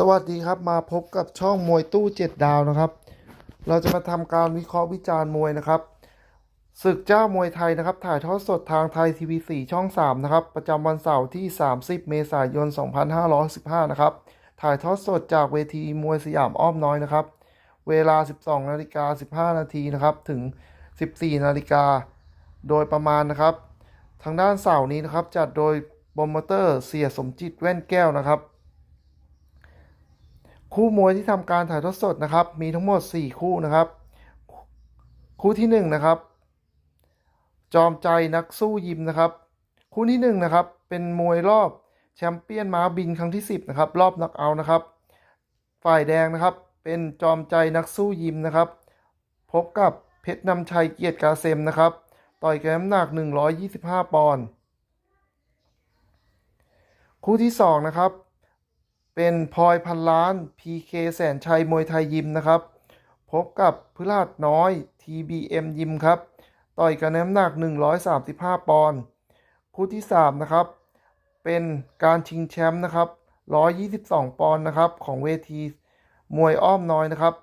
สวัสดีครับมาพบกับช่องมวยตู้เจ็ดดาวนะครับ เราจะมาทำการวิเคราะห์วิจารณ์มวยนะครับศึกเจ้ามวยไทยนะครับ ถ่ายทอดสดทางไทยทีวี4ช่อง3นะครับ ประจำวันเสาร์ที่ 30 เมษายน 2515 นะครับ ถ่ายทอดสดจากเวทีมวยสยามอ้อมน้อยนะครับ เวลา 12นาฬิกา15 นาทีนะครับ ถึง 14นาฬิกาโดยประมาณนะครับ ทางด้านเสาร์นี้นะครับ จัดโดยโปรโมเตอร์เสียสมจิตแว่นแก้วนะครับ คู่มวยที่ทำการถ่ายทอดสดนะครับ มีทั้งหมด 4 คู่นะครับ คู่ที่1นะครับ จอมใจนักสู้ยิมนะครับ คู่ที่1นะครับเป็นมวยรอบแชมเปี้ยนม้าบินครั้งที่ 10นะครับรอบนักเอานะครับ ฝ่ายแดงนะครับ เป็นจอมใจนักสู้ยิมนะครับ พบกับเพชรนำชัยเกียรติกาเซมนะครับ ต่อยกันน้ำหนัก 125 ปอนด์คู่ที่ 2 นะครับ เป็นพลอยพันล้าน PK แสนชัยมวยไทยยิมนะครับ พบกับพฤหัสน้อย TBM ยิมครับ ต่อยกันนน้ำหนัก 135 ปอนด์คู่ที่ 3 นะครับ เป็นการชิงแชมป์นะครับ 122 ปอนด์นะครับ ของเวทีมวยอ้อมน้อยนะครับ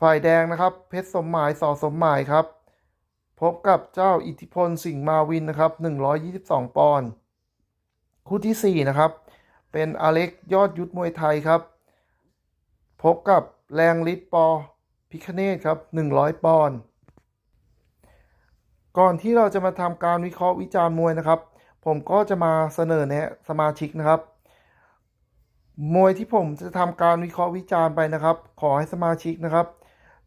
ฝ่ายแดงนะครับ เพชรสมหมายสอสมหมายครับ พบกับเจ้าอิทธิพลสิงห์มาวินนะครับ 122 ปอนด์คู่ที่ 4 นะครับ เป็นอเล็กยอดยุทธมวยไทยครับ พบกับแรงฤทธิ์ปอพิคเนตครับ 100 ปอนด์ก่อนที่เราจะมาทำการวิเคราะห์วิจารณ์มวยนะครับ ผมก็จะมาเสนอแนะสมาชิกนะครับ มวยที่ผมจะทำการวิเคราะห์วิจารณ์ไปนะครับ ขอให้สมาชิกนะครับ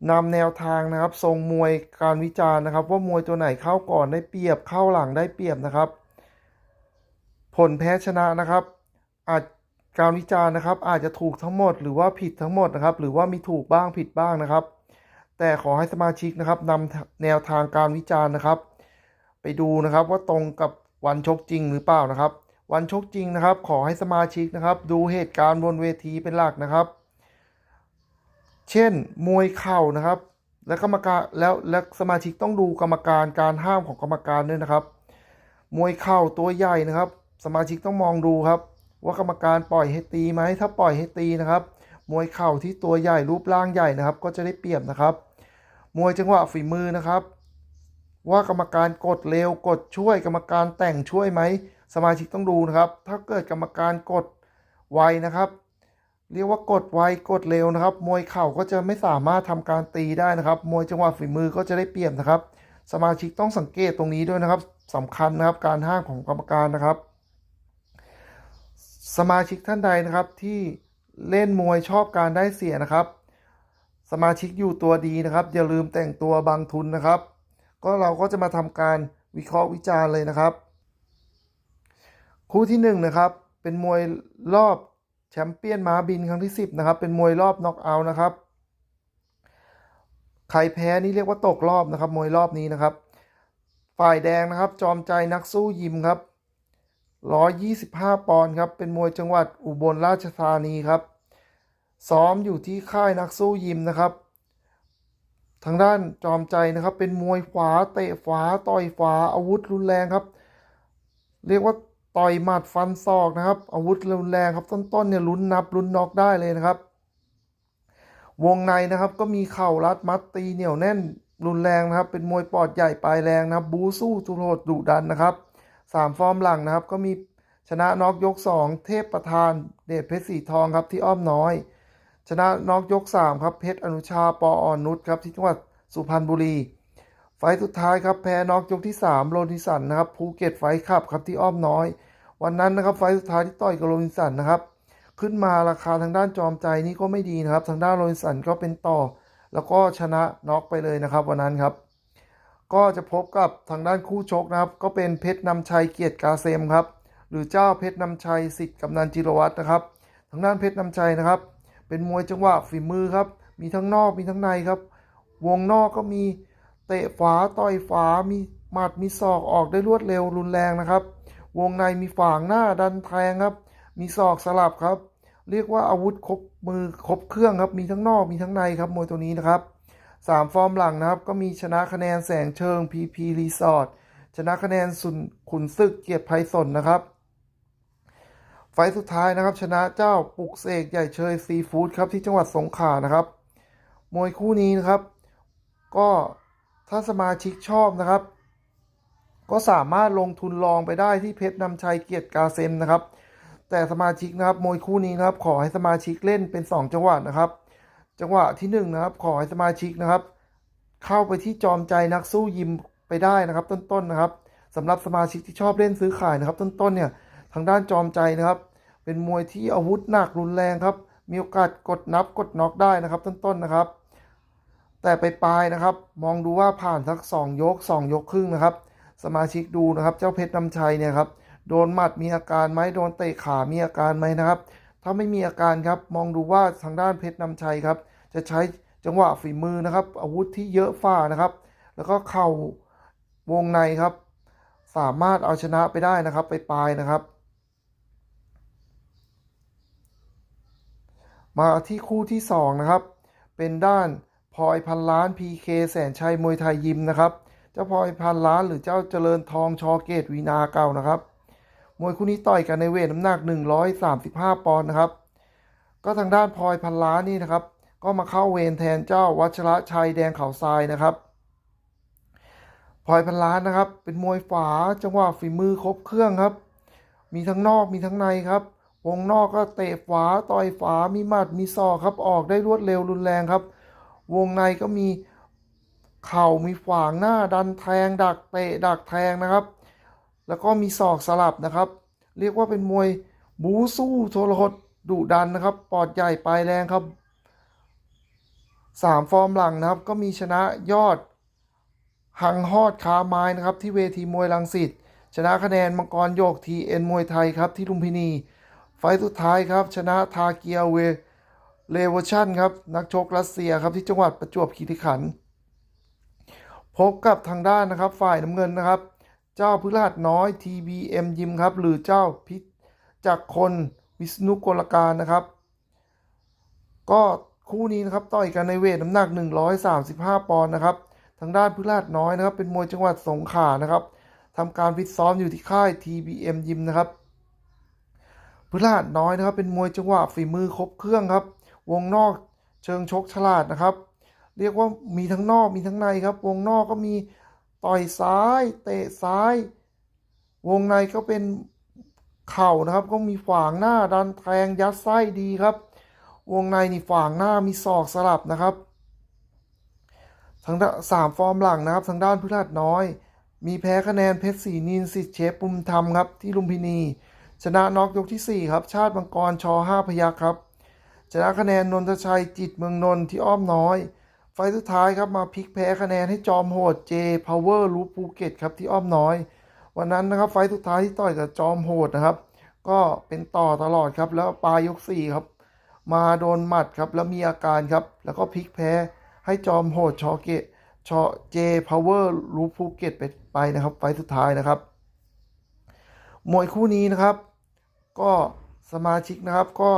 นำแนวทางนะครับ ทรงมวยการวิจารณ์นะครับ ว่ามวยตัวไหนเข้าก่อนได้เปรียบเข้าหลังได้เปรียบนะครับ ผลแพ้ชนะนะครับ อาจการวิจารณ์นะครับ อาจจะถูกทั้งหมดหรือว่าผิดทั้งหมดนะครับ หรือว่ามีถูกบ้างผิดบ้างนะครับ แต่ขอให้สมาชิกนะครับนำแนวทางการวิจารณ์นะครับ ไปดูนะครับว่าตรงกับวันชกจริงหรือเปล่านะครับ วันชกจริงนะครับ ขอให้สมาชิกนะครับ ดูเหตุการณ์บนเวทีเป็นหลักนะครับ เช่นมวยเข่านะครับ และกรรมการแล้วและสมาชิกต้องดูกรรมการการห้ามของกรรมการด้วยนะครับ มวยเข่าตัวใหญ่นะครับ สมาชิกต้องมองดูครับ ว่ากรรมการปล่อยให้ตีไหมถ้าปล่อยให้ตีนะครับ มวยเข่าที่ตัวใหญ่รูปร่างใหญ่นะครับ ก็จะได้เปรียบนะครับ มวยจังหวะฝีมือนะครับ ว่ากรรมการกดเร็วกดช่วยกรรมการแต่งช่วยไหมสมาชิกต้องดูนะครับ ถ้าเกิดกรรมการกดไวนะครับ เรียกว่ากดไวกดเร็วนะครับ มวยเข่าก็จะไม่สามารถทำการตีได้นะครับ มวยจังหวะฝีมือก็จะได้เปรียบนะครับ สมาชิกต้องสังเกตตรงนี้ด้วยนะครับสำคัญนะครับการห้ามของกรรมการนะครับ สมาชิกท่านใดนะครับที่เล่นมวยชอบการได้เสียนะครับ สมาชิกอยู่ตัวดีนะครับ อย่าลืมแต่งตัวบางทุนนะครับ ก็เราก็จะมาทำการวิเคราะห์วิจารณ์เลยนะครับ คู่ที่หนึ่งนะครับ เป็นมวยรอบแชมเปี้ยนม้าบินครั้งที่ 10 นะครับ เป็นมวยรอบน็อกเอาท์นะครับ ใครแพ้นี่เรียกว่าตกรอบนะครับ มวยรอบนี้นะครับ ฝ่ายแดงนะครับ จอมใจนักสู้ยิมครับ 125 ปอนด์ครับ เป็นมวยจังหวัดอุบลราชธานีครับ ซ้อมอยู่ที่ค่ายนักสู้ยิมนะครับ ทางด้านจอมใจนะครับ เป็นมวยขวาเตะขวาต่อยขวาอาวุธรุนแรงครับ เรียกว่าต่อยหมัดฟันศอกนะครับ อาวุธรุนแรงครับต้นๆเนี่ยลุ้นนับลุ้นน็อกได้เลยนะครับ วงในนะครับก็มีเข่ารัดมัดตีเหนียวแน่นรุนแรงนะครับ เป็นมวยปอดใหญ่ปลายแรงนะครับ บูสู้ทุโรดดุดันนะครับ สามฟอร์มหลังนะครับ ก็มีชนะน็อกยก 2 เทพประธานเดชเพชรสีทองครับที่อ้อมน้อย ชนะน็อกยก 3 ครับเพชรอนุชาปออ่อนนุชครับที่จังหวัดสุพรรณบุรี ไฟสุดท้ายครับแพ้น็อกยกที่ 3 โรนิสันนะครับภูเก็ตไฟขับครับที่อ้อมน้อย วันนั้นนะครับไฟสุดท้ายที่ต่อยกับโรนิสันนะครับขึ้นมาราคาทางด้านจอมใจนี่ก็ไม่ดีนะครับ ทางด้านโรนิสันก็เป็นต่อ แล้วก็ชนะน็อกไปเลยนะครับวันนั้นครับ ก็จะพบกับทางด้านคู่ชกนะครับ ก็เป็นเพชรนำชัยเกียรติกาเซมครับ หรือเจ้าเพชรนำชัยสิทธิ์กำนันจิรวัตรนะครับ ทางด้านเพชรนำชัยนะครับ เป็นมวยจังหวะฝีมือครับ มีทั้งนอกมีทั้งในครับ วงนอกก็มีเตะฝาต่อยฝามีหมัดมีศอกออกได้รวดเร็วรุนแรงนะครับ วงในมีฝางหน้าดันแทงครับ มีศอกสลับครับ เรียกว่าอาวุธครบมือครบเครื่องครับ มีทั้งนอกมีทั้งในครับมวยตัวนี้นะครับ สามฟอร์มหลังนะครับ ก็มีชนะคะแนนแสงเชิง PP Resort ชนะคะแนนสุนขุนศึกเกียรติไพศนนะครับ ไฟสุดท้ายนะครับ ชนะเจ้าปลุกเสกใหญ่เชยซีฟู้ดครับที่จังหวัดสงขลานะครับ มวยคู่นี้นะครับ ก็ถ้าสมาชิกชอบนะครับ ก็สามารถลงทุนลองไปได้ที่เพชรนำชัยเกียรติกาเซมนะครับ แต่สมาชิกนะครับมวยคู่นี้นะครับ ขอให้สมาชิกเล่นเป็น 2 จังหวะนะครับ จังหวะที่1นะครับ ขอให้สมาชิกนะครับ เข้าไปที่จอมใจนักสู้ยิมไปได้นะครับ ต้นๆนะครับสำหรับสมาชิกที่ชอบเล่นซื้อขายนะครับ ต้นๆเนี่ยทางด้านจอมใจนะครับ เป็นมวยที่อาวุธหนักรุนแรงครับ มีโอกาสกดนับกดน็อกได้นะครับ ต้นๆนะครับ แต่ไปปลายนะครับ มองดูว่าผ่านสัก 2 ยก 2 ยกครึ่งนะครับ สมาชิกดูนะครับ เจ้าเพชรนำชัยเนี่ยครับโดนหมัดมีอาการไหมโดนเตะขามีอาการไหมนะครับ ถ้าไม่มีอาการครับมองดูว่าทางด้านเพชรนำชัยครับ จะใช้จังหวะฝีมือนะครับ อาวุธที่เยอะฝ่านะครับ แล้วก็เข่าวงในครับ สามารถเอาชนะไปได้นะครับ ไปปลายนะครับ มาที่คู่ที่สองนะครับ เป็นด้านพลอยพันล้าน PK แสนชัยมวยไทยยิมนะครับ เจ้าพลอยพันล้านหรือเจ้าเจริญทองชอเกตวีนาเก่านะครับ มวยคู่นี้ต่อยกันในเวทน้ำหนัก 135 ปอนด์นะครับ ก็ทางด้านพลอยพันล้านนี่นะครับ ก็มาเข้าเวรแทนเจ้าวัชระชัยแดงเขาทรายนะครับพลอยพันล้านนะครับ เป็นมวยฝาจังหวะฝีมือครบเครื่องครับ มีทั้งนอกมีทั้งในครับ วงนอกก็เตะฝาต่อยฝามีหมัดมีศอกครับ ออกได้รวดเร็วรุนแรงครับ วงในก็มีเข่ามีฝางหน้าดันแทงดักเตะดักแทงนะครับ แล้วก็มีศอกสลับนะครับ เรียกว่าเป็นมวยบูสู้โทรหดดุดันนะครับ ปอดใหญ่ปลายแรงครับสามฟอร์มหลังนะครับ ก็มีชนะยอด หังฮอดคาไม้นะครับ ที่เวทีมวยลังสิตชนะคะแนนมังกรโยกทีเอ็นมวยไทยครับที่ลุมพินี ไฟสุดท้ายครับ ชนะทาเกียเวเลวชันครับ นักชกรัสเซียครับที่จังหวัดประจวบคีรีขันธ์พบกับทางด้านนะครับฝ่ายน้ำเงินนะครับ เจ้าพฤหัสน้อย TBM ยิมครับ หรือเจ้าพิจักคนวิษณุกลการนะครับ ก็คู่นี้นะครับต่อยกันในเวทน้ำหนัก 135 ปอนด์นะครับ ทางด้านพฤหัสน้อยนะครับ เป็นมวยจังหวัดสงขลานะครับทำการฟิตซ้อมอยู่ที่ค่าย TBM ยิมนะครับพฤหัสน้อยนะครับ เป็นมวยจังหวะฝีมือครบเครื่องครับ วงนอกเชิงชกฉลาดนะครับ เรียกว่ามีทั้งนอกมีทั้งในครับ วงนอกก็มี ต่อยซ้าย เตะซ้าย วงในก็เป็นเข่านะครับ ก็มีฝางหน้าดันแทงยัดไส้ดีครับ วงในนี่ฝางหน้ามีศอกสลับนะครับทางด้านสามฟอร์มหลังนะครับ ทางด้านพฤหัสน้อย มีแพ้คะแนนเพชรศรีนินสิทธิ์เชฟปุมธรรมครับ ที่ลุมพินี ชนะน็อกยกที่ 4 ครับ ชาติมังกรชอ5พยัคฆ์ครับ ชนะคะแนนนนทชัยจิตเมืองนนท์ที่อ้อมน้อย ไฟสุดท้ายครับมาพลิกแพ้คะแนนให้จอมโหดเจพาวเวอร์รูภูเก็ตครับที่อ้อมน้อย วันนั้นนะครับไฟสุดท้ายที่ต่อยกับจอมโหดนะครับ ก็เป็นต่อตลอดครับแล้วปลายยก4ครับ มาโดนหมัดครับแล้วมีอาการครับ แล้วก็พลิกแพ้ให้จอมโหดชอเกตชอเจพาวเวอร์รูภูเก็ตไปไปนะครับ ไฟสุดท้ายนะครับมวยคู่นี้นะครับ ก็สมาชิกนะครับก็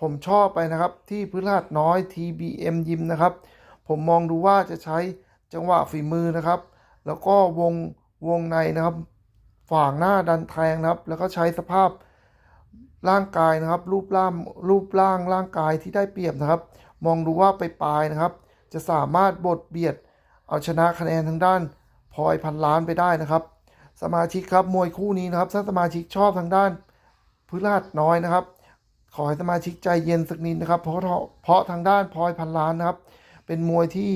ผมชอบไปนะครับที่พฤหัสน้อย TBM ยิมนะครับ ผมมองดูว่าจะใช้จังหวะฝีมือนะครับ แล้วก็วงวงในนะครับฝ่างหน้าดันแทงนะครับ แล้วก็ใช้สภาพร่างกายนะครับ รูปร่างรูปร่างร่างกายที่ได้เปรียบนะครับ มองดูว่าไปปลายนะครับ จะสามารถบดเบียด เอาชนะคะแนนทางด้านพลอยพันล้านไปได้นะครับ สมาชิกครับมวยคู่นี้นะครับถ้าสมาชิกชอบทางด้านพฤหัสน้อยนะครับ ขอให้สมาชิกใจเย็นสักนิดนะครับ เพราะเพราะทางด้านพลอยพันล้านนะครับ เป็นมวยที่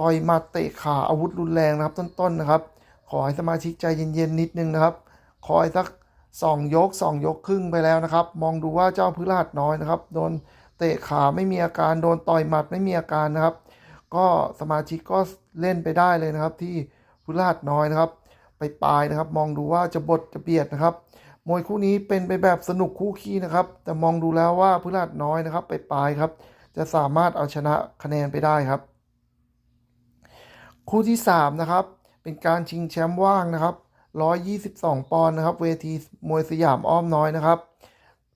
ต่อยมัดเตะขาอาวุธรุนแรงนะครับ ต้นๆนะครับ ขอให้สมาชิกใจเย็นๆนิดนึงนะครับ คอยสักสองยกสองยกครึ่งไปแล้วนะครับ มองดูว่าเจ้าพฤหัสน้อยนะครับ โดนเตะขาไม่มีอาการ โดนต่อยหมัดไม่มีอาการนะครับ ก็สมาชิกก็เล่นไปได้เลยนะครับ ที่พฤหัสน้อยนะครับ ไปปลายนะครับ มองดูว่าจะบดจะเบียดนะครับ มวยคู่นี้เป็นไปแบบสนุกคู่ขี้นะครับ แต่มองดูแล้วว่าพฤหัสน้อยนะครับ ไปปลายครับ จะสามารถเอาชนะคะแนนไปได้ครับ คู่ที่ 3 นะครับ เป็นการชิงแชมป์ว่างนะครับ 122 ปอนด์นะครับ เวทีมวยสยามอ้อมน้อยนะครับ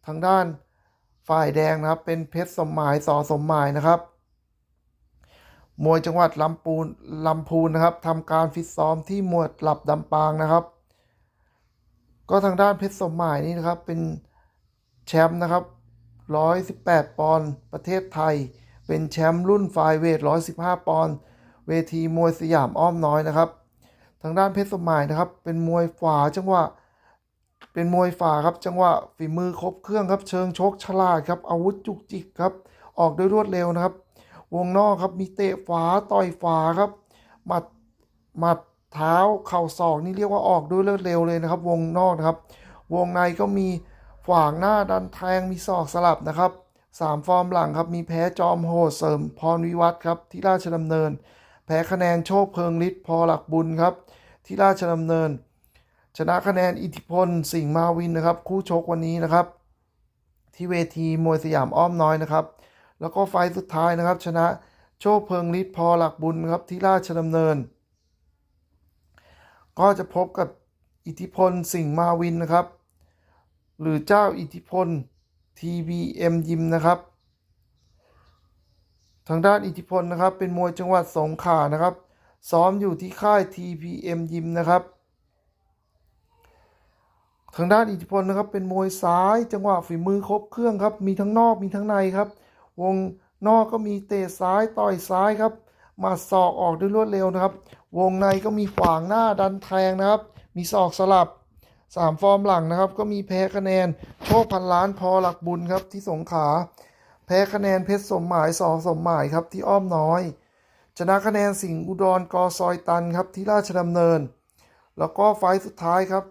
ทางด้านฝ่ายแดงนะครับ เป็นเพชรสมหมายสอสมหมายนะครับมวยจังหวัดลำปูนลำพูนนะครับทำการฟิตซ้อมที่หมวดหลับดำปางนะครับ ก็ทางด้านเพชรสมหมายนี่นะครับเป็นแชมป์นะครับ 118 ปอนด์ประเทศไทย เป็นแชมป์รุ่นไฟเวท 115 ปอนด์เวทีมวยสยามอ้อมน้อยนะครับ ทางด้านเพชรสมัยนะครับ เป็นมวยฝาจังหวะเป็นมวยฝ่าครับจังหวะฝีมือครบเครื่องครับเชิงชกฉลาดครับอาวุธจุกจิกครับ ออกด้วยรวดเร็วนะครับ วงนอกครับมีเตะฝาต่อยฝาครับหมัดหมัดเท้าเข่าศอกนี่เรียกว่าออกด้วยรวดเร็วเลยนะครับ วงนอกนะครับ วงในก็มี วางหน้าดันแทงมีศอกสลับนะครับสามฟอร์มหลังครับ มีแพ้จอมโหดเสริมพรวิวัฒครับ ที่ราชดำเนิน แพ้คะแนนโชคเพิงฤทธิ์พอหลักบุญครับ ที่ราชดำเนิน ชนะคะแนนอิทธิพลสิงห์มาวินนะครับ คู่ชกวันนี้นะครับ ที่เวทีมวยสยามอ้อมน้อยนะครับ แล้วก็ไฟสุดท้ายนะครับ ชนะโชคเพิงฤทธิ์พอหลักบุญครับที่ราชดำเนิน ก็จะพบกับอิทธิพลสิงห์มาวินนะครับ หรือเจ้าอิทธิพล TBM ยิมนะครับ ทางด้านอิทธิพลนะครับ เป็นมวยจังหวัดสงขลานะครับ ซ้อมอยู่ที่ค่าย TPM ยิมนะครับ ทางด้านอิทธิพลนะครับ เป็นมวยซ้ายจังหวะฝีมือครบเครื่องครับ มีทั้งนอกมีทั้งในครับ วงนอกก็มีเตะซ้ายต่อยซ้ายครับมาศอกออกด้วยรวดเร็วนะครับ วงในก็มีขวางหน้าดันแทงนะครับ มีศอกสลับ สามฟอร์มหลังนะครับ ก็มีแพ้คะแนนโชคพันล้านพอหลักบุญครับที่สงขา แพ้คะแนนเพชรสมหมายสอสมหมายครับที่อ้อมน้อย ชนะคะแนนสิงห์อุดรกอซอยตันครับที่ราชดำเนิน แล้วก็ไฟสุดท้ายครับ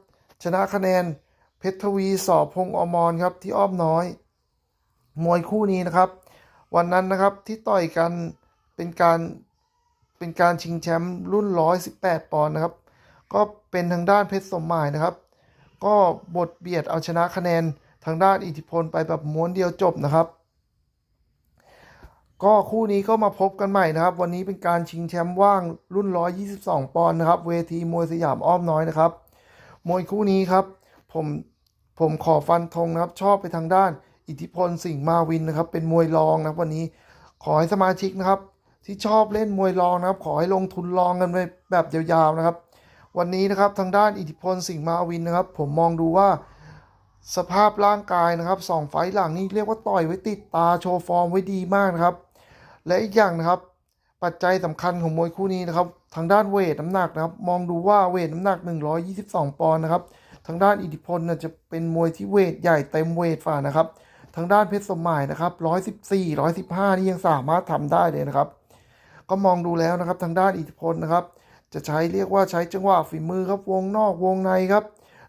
ชนะคะแนนเพชรทวีสอบพงอมรครับที่อ้อมน้อย มวยคู่นี้นะครับ วันนั้นนะครับที่ต่อยกันเป็นการเป็นการชิงแชมป์รุ่น 118 ปอนด์นะครับ ก็เป็นทางด้านเพชรสมหมายนะครับ ก็บทเบียดเอาชนะคะแนนทางด้านอิทธิพลไปแบบม้วนเดียวจบนะครับ ก็คู่นี้ก็มาพบกันใหม่นะครับ วันนี้เป็นการชิงแชมป์ว่างรุ่น 122 ปอนด์นะครับ เวทีมวยสยามอ้อมน้อยนะครับมวยคู่นี้ครับ ผมผมขอฟันธงนะครับ ชอบไปทางด้าน อิทธิพลสิงห์มาวินนะครับ เป็นมวยรองนะครับวันนี้ขอให้สมาชิกนะครับ ที่ชอบเล่นมวยรองนะครับ ขอให้ลงทุนรองกันไปแบบยาวๆนะครับ วันนี้นะครับทางด้านอิทธิพลสิงห์มาวินนะครับ ผมมองดูว่าสภาพร่างกายนะครับสองไฟหลังนี่เรียกว่าต่อยไว้ติดตาโชว์ฟอร์มไว้ดีมากนะครับ และอีกอย่างนะครับ ปัจจัยสำคัญของมวยคู่นี้นะครับ ทางด้านเวทน้ำหนักนะครับ มองดูว่าเวทน้ำหนัก 122 ปอนด์นะครับ ทางด้านอิทธิพลน่ยจะเป็นมวยที่เวทใหญ่เต็มเวทฝ่านะครับ ทางด้านเพชรสมหมายนะครับ 114 115 นี่ยังสามารถทำได้เลยนะครับ ก็มองดูแล้วนะครับ ทางด้านอิทธิพลนะครับ จะใช้เรียกว่าใช้จังหวะฝีมือครับวงนอกวงในครับ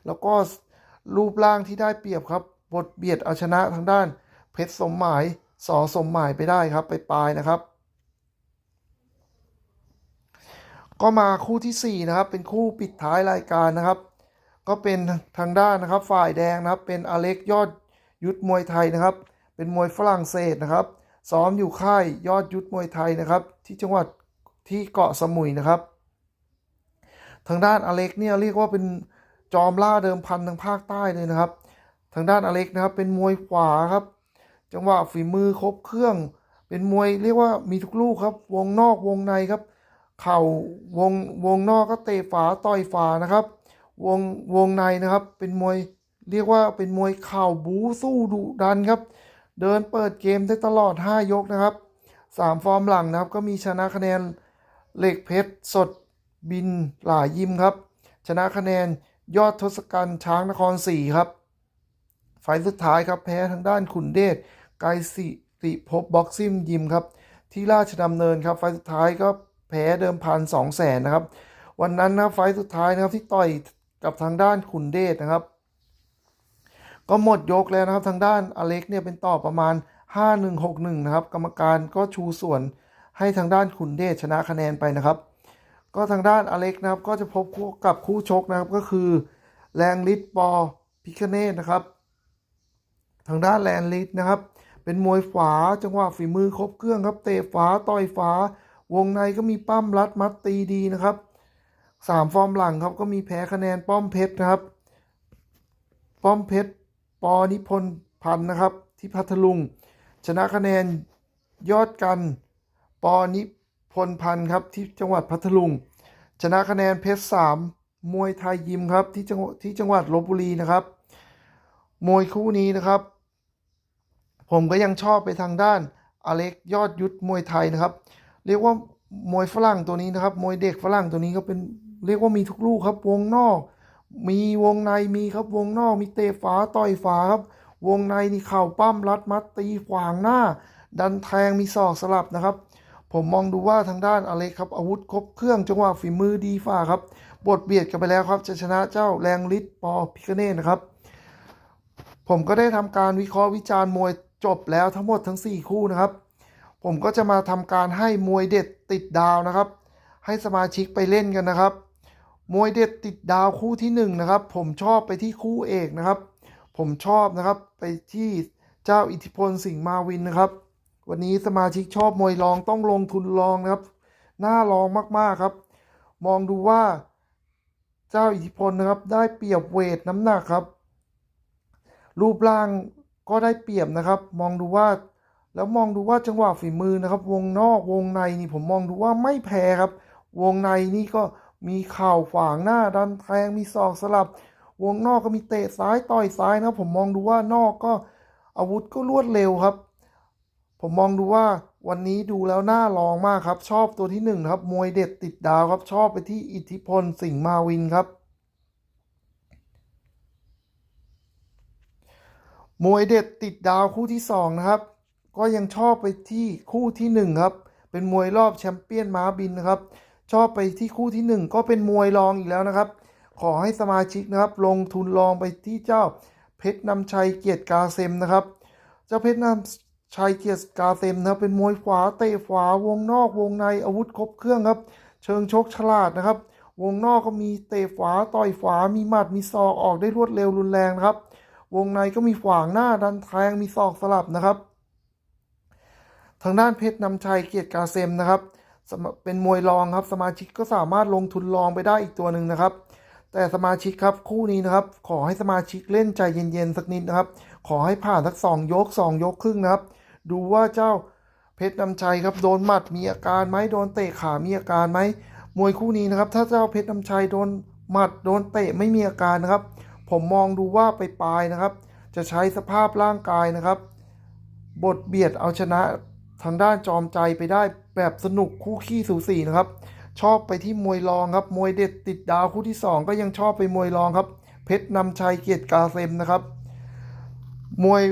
แล้วก็รูปร่างที่ได้เปรียบครับบทเบียดเอาชนะทางด้าน เพชรสมหมายสอสมหมายไปได้ครับไปปลายนะครับ ก็มาคู่ที่ 4 นะครับ เป็นคู่ปิดท้ายรายการนะครับ ก็เป็นทางด้านนะครับ ฝ่ายแดงนะครับ เป็นอเล็กยอดยุทธมวยไทยนะครับ เป็นมวยฝรั่งเศสนะครับ ซ้อมอยู่ค่ายยอดยุทธมวยไทยนะครับ ที่จังหวัดที่เกาะสมุยนะครับ ทางด้านอเล็กเนี่ยเรียกว่าเป็นจอมล่าเดิมพันทางภาคใต้เลยนะครับ ทางด้านอเล็กนะครับเป็นมวยขวาครับ จังหวะฝีมือครบเครื่อง เป็นมวยเรียกว่ามีทุกลูกครับ วงนอกวงในครับ เข่าวงวงนอกก็เตะฝาต่อยฝานะครับ วงวงในนะครับ เป็นมวยเรียกว่าเป็นมวยเข่าบูสู้ดุดันครับ เดินเปิดเกมได้ตลอด 5 ยกนะครับ 3 ฟอร์มหลังนะครับก็มีชนะคะแนนเหล็กเพชรสด บินหลายยิมครับ ชนะคะแนนยอดทศกัณฐ์ช้างนครศรีครับไฟสุดท้ายครับแพ้ทางด้านขุนเดชไกสิติภพบ็อกซิ่งยิมครับ ที่ราชดำเนินครับ ไฟสุดท้ายก็แพ้เดิมพันสองแสนนะครับ วันนั้นนะไฟสุดท้ายนะครับที่ต่อยกับทางด้านขุนเดชนะครับ ก็หมดยกแล้วนะครับทางด้านอเล็กเนี่ยเป็นต่อประมาณ 5161 นะครับ กรรมการก็ชูส่วนให้ทางด้านขุนเดชชนะคะแนนไปนะครับ ก็ทางด้านอเล็กนะครับ ก็จะพบคู่กับคู่ชกนะครับก็คือ แรงลิตปอพิคเนตนะครับ ทางด้านแลนลิตนะครับ เป็นมวยฝาจังหวะฝีมือครบเครื่องครับเตะฝาต่อยฝาวงในก็มีปั้มรัดมัดตีดีนะครับสามฟอร์มหลังครับก็มีแพ้คะแนนป้อมเพชรนะครับ ป้อมเพชรปอนิพนธ์พันธ์นะครับ ที่พัทลุง ชนะคะแนนยอดกัน ปอนิพ นธ์พันธ์ครับที่จังหวัดพัทลุง ชนะคะแนนเพชรสามมวยไทยยิมครับที่จังหวัดที่จังหวัดลบบุรีนะครับ มวยคู่นี้นะครับ ผมก็ยังชอบไปทางด้านอเล็กยอดยุทธมวยไทยนะครับ เรียกว่ามวยฝรั่งตัวนี้นะครับ มวยเด็กฝรั่งตัวนี้ก็เป็นเรียกว่ามีทุกลูกครับ วงนอก มีวงในมีครับ วงนอกมีเตะฝาต่อยฝาครับ วงในนี่เข่าปั้มรัดมัดตีขวางหน้า ดันแทงมีศอกสลับนะครับ ผมมองดูว่าทางด้านอเล็กครับอาวุธครบเครื่องจังหวะฝีมือดีฝ่าครับ บทเบียดกันไปแล้วครับจะชนะเจ้าแรงฤทธิ์ปอพิคเน่นะครับ ผมก็ได้ทำการวิเคราะห์วิจารณ์มวยจบแล้วทั้งหมดทั้ง 4 คู่นะครับ ผมก็จะมาทำการให้มวยเด็ดติดดาวนะครับ ให้สมาชิกไปเล่นกันนะครับ มวยเด็ดติดดาวคู่ที่1นะครับ ผมชอบไปที่คู่เอกนะครับ ผมชอบนะครับไปที่เจ้าอิทธิพลสิงห์มาวินนะครับ วันนี้สมาชิกชอบมวยรองต้องลงทุนรองนะครับน่าลองมากๆครับ มองดูว่า เจ้าอิทธิพลนะครับ ได้เปรียบเวทน้ำหนักครับ รูปร่างก็ได้เปรียบนะครับ มองดูว่า แล้วมองดูว่าจังหวะฝีมือนะครับ วงนอกวงในนี่ผมมองดูว่าไม่แพ้ครับ วงในนี่ก็มีเข่าขวางหน้าดันแทงมีศอกสลับ วงนอกก็มีเตะซ้ายต่อยซ้ายนะครับ ผมมองดูว่านอกก็อาวุธก็รวดเร็วครับ ผมมองดูว่าวันนี้ดูแล้วน่าลองมากครับ ชอบตัวที่หนึ่งครับ มวยเด็ดติดดาวครับ ชอบไปที่อิทธิพลสิงห์มาวินครับ มวยเด็ดติดดาวคู่ที่สองนะครับ ก็ยังชอบไปที่คู่ที่หนึ่งครับ เป็นมวยรอบแชมเปี้ยนม้าบินนะครับ ชอบไปที่คู่ที่หนึ่งก็เป็นมวยรองอีกแล้วนะครับ ขอให้สมาชิกนะครับ ลงทุนลองไปที่เจ้าเพชรนำชัยเกียรติกาเซมนะครับ เจ้าเพชรนำ ชัยเกียรติกาเซมนะเป็นมวยขวาเตะขวาวงนอกวงในอาวุธครบเครื่องครับ เชิงชกฉลาดนะครับ วงนอกก็มีเตะขวาต่อยขวามีหมัดมีศอกออกได้รวดเร็วรุนแรงนะครับ วงในก็มีขวางหน้าดันแทงมีศอกสลับนะครับ ทางด้านเพชรนำชัยเกียรติกาเซมนะครับเป็นมวยรองครับ สมาชิกก็สามารถลงทุนลองไปได้อีกตัวหนึ่งนะครับ แต่สมาชิกครับคู่นี้นะครับ ขอให้สมาชิกเล่นใจเย็นๆสักนิดนะครับ ขอให้ผ่านสักสองยกสองยกครึ่งนะครับ ดูว่าเจ้าเพชรนำชัยครับโดนหมัดมีอาการไหมโดนเตะขามีอาการไหมมวยคู่นี้นะครับ ถ้าเจ้าเพชรนำชัยโดนหมัดโดนเตะไม่มีอาการนะครับ ผมมองดูว่าไปปลายๆนะครับ จะใช้สภาพร่างกายนะครับ บทเบียดเอาชนะทางด้านจอมใจไปได้แบบสนุกคู่ขี้สูสีนะครับ ชอบไปที่มวยรองครับ มวยเด็ดติดดาวคู่ที่ 2 ก็ยังชอบไปมวยรองครับ เพชรนำชัยเกียรติกาเซมนะครับ มวย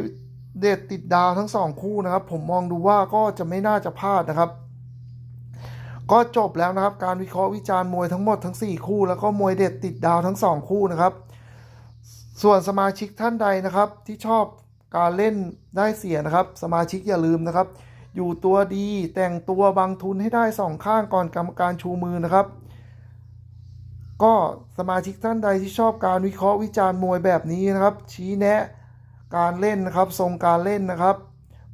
เด็ดติดดาวทั้งสองคู่นะครับ ผมมองดูว่าก็จะไม่น่าจะพลาดนะครับ ก็จบแล้วนะครับ การวิเคราะห์วิจารณ์มวยทั้งหมดทั้ง 4 คู่ แล้วก็มวยเด็ดติดดาวทั้ง 2 คู่นะครับ ส่วนสมาชิกท่านใดนะครับ ที่ชอบการเล่นได้เสียนะครับ สมาชิกอย่าลืมนะครับ อยู่ตัวดีแต่งตัวบังทุนให้ได้สองข้างก่อนกรรมการชูมือนะครับ ก็สมาชิกท่านใดที่ชอบการวิเคราะห์วิจารณ์มวยแบบนี้นะครับ ชี้แนะ การเล่นนะครับ ทรงการเล่นนะครับ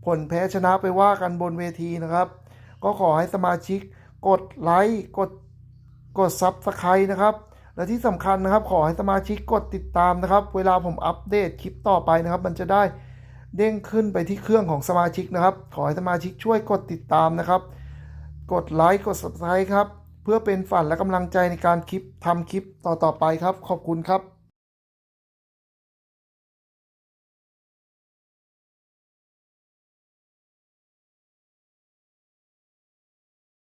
ผลแพ้ชนะไปว่ากันบนเวทีนะครับ ก็ขอให้สมาชิกกดไลค์กดกดซับสไครต์นะครับ และที่สำคัญนะครับ ขอให้สมาชิกกดติดตามนะครับ เวลาผมอัปเดตคลิปต่อไปนะครับ มันจะได้เด้งขึ้นไปที่เครื่องของสมาชิกนะครับ ขอให้สมาชิกช่วยกดติดตามนะครับ กดไลค์กด subscribe ครับ เพื่อเป็นฝันและกำลังใจในการคลิปทำคลิปต่อๆไปครับ ขอบคุณครับ